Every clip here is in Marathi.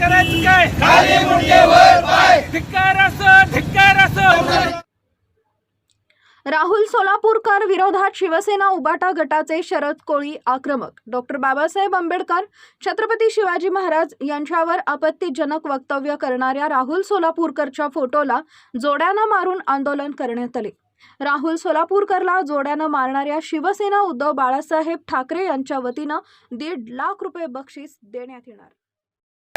खाली मुंडके वर पाय. धिक्कार असो धिक्कार असो. राहुल सोलापूरकर विरोधात शिवसेना उबाटा गटाचे शरद कोळी आक्रमक. डॉक्टर बाबासाहेब आंबेडकर छत्रपती शिवाजी महाराज यांच्यावर आपत्तीजनक वक्तव्य करणाऱ्या राहुल सोलापूरकरच्या फोटोला जोड्यानं मारून आंदोलन करण्यात आले. राहुल सोलापूरकरला जोड्यानं मारणाऱ्या शिवसेना उद्धव बाळासाहेब ठाकरे यांच्या वतीनं दीड लाख रुपये बक्षीस देण्यात येणार.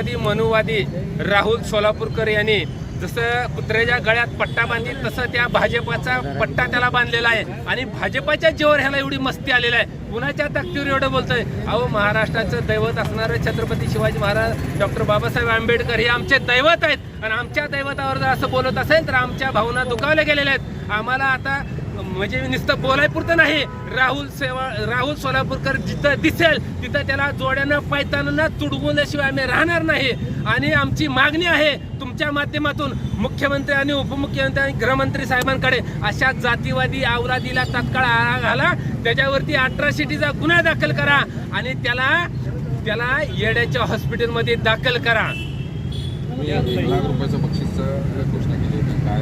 मनुवादी राहुल सोलापूरकर यांनी जसं कुत्र्याच्या गळ्यात पट्टा बांधली तसं त्या भाजपाचा पट्टा त्याला बांधलेला आहे. आणि भाजपाच्या जीवर ह्याला एवढी मस्ती आलेला आहे. कुणाच्या ताकदीवर एवढं बोलतोय? अहो महाराष्ट्राचं दैवत असणारं छत्रपती शिवाजी महाराज डॉक्टर बाबासाहेब आंबेडकर हे आमचे दैवत आहेत. आणि आमच्या दैवतावर जर असं बोलत असेल तर आमच्या भावना दुखावल्या गेलेल्या आहेत. आम्हाला आता म्हणजे नुसतं बोलायपुरतं नाही. राहुल सेवा राहुल सोलापूरकर जिथं दिसेल तिथं त्याला जोड्यानं पायताना तुडवल्याशिवाय आम्ही राहणार नाही. आणि आमची मागणी आहे तुमच्या माध्यमातून मुख्यमंत्री आणि उपमुख्यमंत्री आणि गृहमंत्री साहेबांकडे अशा जातीवादी आवलादीला तत्काळ आळा घाला. त्याच्यावरती अट्रॉसिटीचा गुन्हा दाखल करा आणि त्याला त्याला येड्याच्या हॉस्पिटलमध्ये दाखल करा. लाख रुपयाचं बक्षीस घोषणा केली होती. काय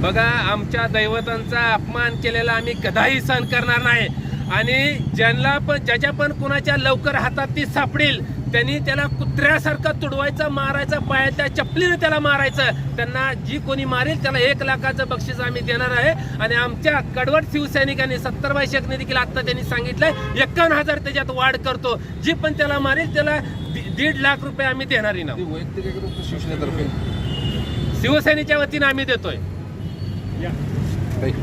बघा आमच्या दैवतांचा अपमान केलेला आम्ही कदाही सहन करणार नाही. आणि ज्यांना पण ज्याच्या पण कुणाच्या लवकर हातात ती सापडेल त्यांनी त्याला कुत्र्यासारखं तुडवायचं मारायचं पायाच्या चपलीने त्याला मारायचं. त्यांना जी कोणी मारेल त्याला एक लाखाचं बक्षीस आम्ही देणार आहे. आणि आमच्या कडवट शिवसैनिकांनी सत्तरबाई शेखने देखील आता त्यांनी सांगितलंय एक्कावन्न हजार त्याच्यात वाढ करतो. जी पण त्याला मारेल त्याला दीड लाख रुपये आम्ही देणार आहे ना वैयक्तिक शिवसेनेतर्फे. शिवसेनेच्या वतीने आम्ही देतोय. Yeah. Bye.